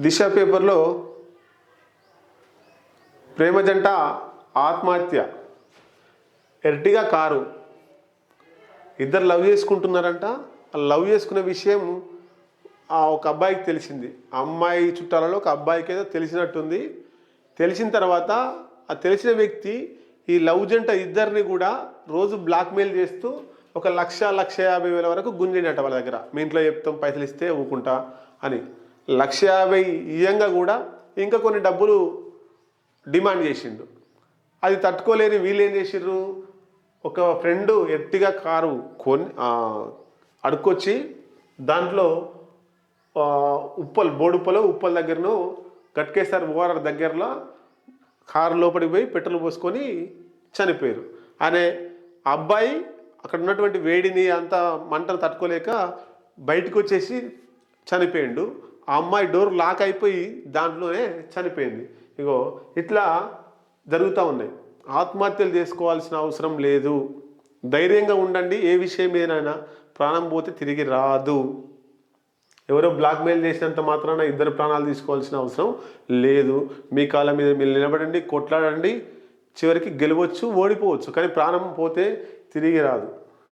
దిశ పేపర్లో ప్రేమ జంట ఆత్మహత్య. Ertiga car. ఇద్దరు లవ్ చేసుకుంటున్నారంట. ఆ లవ్ చేసుకునే విషయం ఆ ఒక అబ్బాయికి తెలిసింది. అమ్మాయి చుట్టాలలో ఒక అబ్బాయికి ఏదో తెలిసినట్టుంది. తెలిసిన తర్వాత ఆ తెలిసిన వ్యక్తి ఈ లవ్ జంట ఇద్దరిని కూడా రోజు బ్లాక్మెయిల్ చేస్తూ ఒక లక్ష లక్ష యాభై వేల వరకు గుంజినట్ట వాళ్ళ దగ్గర. మీ ఇంట్లో చెప్తాం పైసలు ఇస్తే ఊకుంటా అని. లక్ష యాభై ఇయ్యంగా కూడా ఇంకా కొన్ని డబ్బులు డిమాండ్ చేసిండు. అది తట్టుకోలేని వీళ్ళు ఏం చేసిర్రు ఒక ఫ్రెండ్ ఎట్టిగా కారు కొని అడుక్కొచ్చి దాంట్లో ఉప్పలు ఉప్పల్ బోడుప్పలో ఉప్పల్ దగ్గరను గట్కేసారి ఓఆర్ఆర్ దగ్గరలో కారు లోపలికి పోయి పెట్రోల్ పోసుకొని చనిపోయారు. అనే అబ్బాయి అక్కడ ఉన్నటువంటి వేడిని అంతా మంటలు తట్టుకోలేక బయటకు వచ్చేసి చనిపోయిండు. ఆ అమ్మాయి డోర్ లాక్ అయిపోయి దాంట్లోనే చనిపోయింది. ఇగో ఇట్లా జరుగుతూ ఉన్నాయి. ఆత్మహత్యలు చేసుకోవాల్సిన అవసరం లేదు. ధైర్యంగా ఉండండి. ఏ విషయం ఏదైనా ప్రాణం పోతే తిరిగి రాదు. ఎవరో బ్లాక్మెయిల్ చేసినంత మాత్రాన ఇద్దరు ప్రాణాలు తీసుకోవాల్సిన అవసరం లేదు. మీ కాళ్ళ మీద మీరు నిలబడండి కొట్లాడండి. చివరికి గెలవచ్చు ఓడిపోవచ్చు. కానీ ప్రాణం పోతే తిరిగి రాదు.